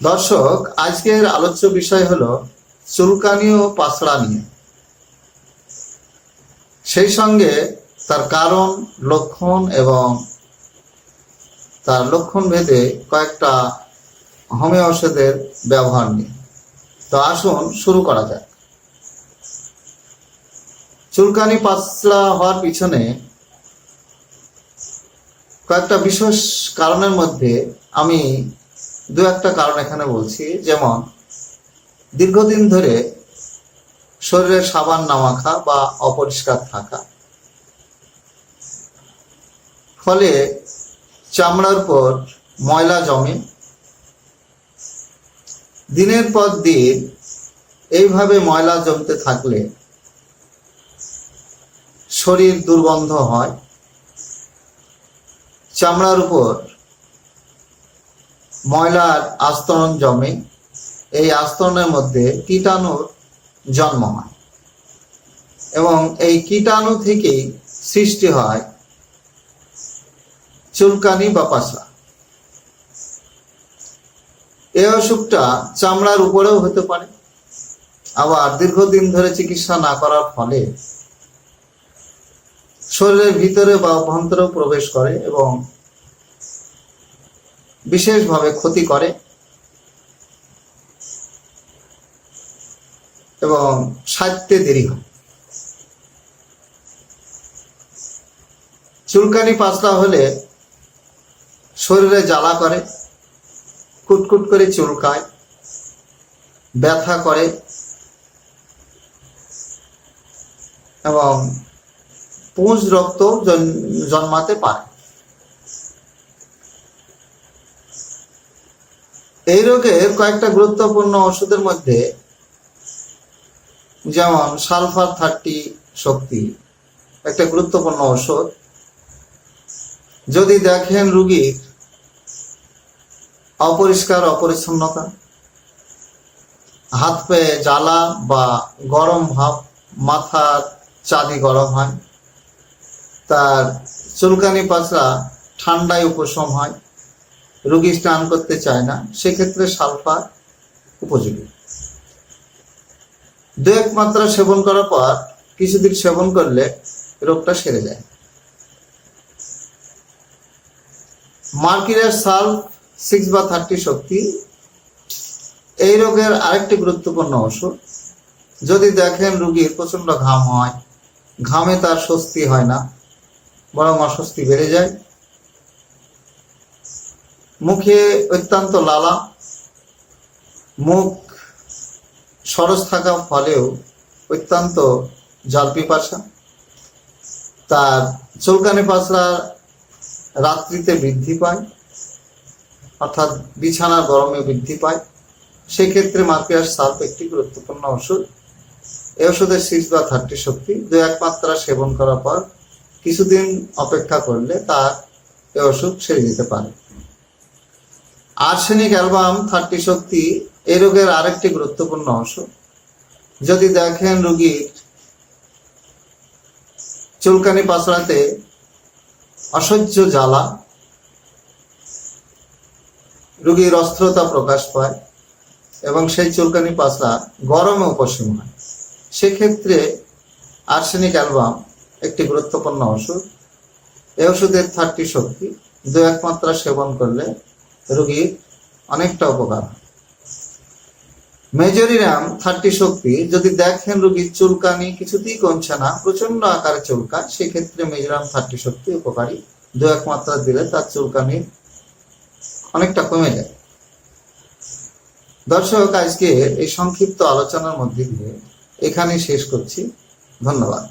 দর্শক, আজকের আলোচ্য বিষয় হলো চুলকানি ও পাসড়া নিয়ে। সেই সঙ্গে তার কারণ, লক্ষণ এবং তার লক্ষণ ভেদে কয়েকটা হোমিও ঔষধের ব্যবহার নিয়ে। তো আসুন শুরু করা যাক। চুলকানি পাতলা হওয়ার পিছনে কয়েকটা বিশেষ কারণের মধ্যে আমি দু একটা কারণ এখানে বলছি। যেমন, দীর্ঘদিন ধরে শরীরে সাবান না মাখা বা অপরিষ্কার থাকা। ফলে চামড়ার উপর ময়লা জমে। দিনের পর দিন এইভাবে ময়লা জমতে থাকলে শরীর দুর্গন্ধ হয়। চামড়ার উপর ময়লার আস্তরণ জমে। এই আস্তরণের মধ্যে কীটাণুর জন্ম হয়। এবং এই কীটাণু থেকেই সৃষ্টি হয় চুলকানি বা পাশা এই অসুখটা চামড়ার উপরেও হতে পারে। আবার দীর্ঘদিন ধরে চিকিৎসা না করার ফলে শরীরের ভিতরে বা অভ্যন্তরেও প্রবেশ করে এবং বিশেষভাবে ক্ষতি করে এবং সারতে দেরি হয়। চুলকানি পাতলা হলে শরীরে জ্বালা করে, কুটকুট করে চুলকায়, ব্যথা করে এবং পুঁজ রক্ত জন- জন্মাতে পারে। এই রোগের কয়েকটা গুরুত্বপূর্ণ ওষুধের মধ্যে যেমন সালফার থার্টি শক্তি, একটা গুরুত্বপূর্ণ ওষুধ। যদি দেখেন রুগীর অপরিষ্কার, অপরিচ্ছন্নতা, হাত পেয়ে জ্বালা বা গরম ভাব মাথার চাঁদি গরম হয়, তার চুলকানি পাচড়া ঠান্ডায় উপশম হয় রুগী স্নান করতে চায় না, সেক্ষেত্রে সালফা উপযোগী। দু এক মাত্রা সেবন করার পর কিছুদিন সেবন করলে রোগটা সেরে যায়। মার্কিরের সাল সিক্স বা থার্টি শক্তি, এই রোগের আরেকটি গুরুত্বপূর্ণ ওষুধ। যদি দেখেন রুগীর প্রচণ্ড ঘাম হয়, ঘামে তার স্বস্তি হয় না, বরং অস্বস্তি বেড়ে যায়। মুখে অত্যন্ত লালা, মুখ সরস থাকা ফলেও অত্যন্ত জল পিপাসা। তার চুলকানি পাচড়া রাত্রিতে বৃদ্ধি পায়, অর্থাৎ বিছানার গরমে বৃদ্ধি পায়। সেক্ষেত্রে মার্কিয়াস সাল্প একটি গুরুত্বপূর্ণ ওষুধ। এ ওষুধের সিক্স বা থার্টি শক্তি দু এক মাত্রা সেবন করার পর কিছুদিন অপেক্ষা করলে তার এ ওষুধ সেরে যেতে পারে। আর্সেনিক অ্যালবাম থার্টি শক্তি এই রোগের আরেকটি গুরুত্বপূর্ণ অংশ। যদি দেখেন রুগীর চুলকানি পাচড়াতে অসহ্য জ্বালা, রুগীর অস্ত্রতা প্রকাশ পায় এবং সেই চুলকানি পাচড়া গরমে উপশম হয়। সেক্ষেত্রে আর্সেনিক অ্যালবাম একটি গুরুত্বপূর্ণ ওষুধ। এই ওষুধের থার্টি শক্তি দু এক মাত্রা সেবন করলে রোগীর অনেকটা উপকার। মেজরিরাম থার্টি শক্তি, যদি দেখেন রোগীর চুলকানি কিছুতেই কমছে না প্রচণ্ড আকারে চুলকায়, সেক্ষেত্রে মেজরাম থার্টি শক্তি উপকারী। দু এক মাত্রা দিলে তার চুলকানি অনেকটা কমে যায়। দর্শক আজকে এই সংক্ষিপ্ত আলোচনার মধ্যে দিয়ে এখানে শেষ করছি। ধন্যবাদ।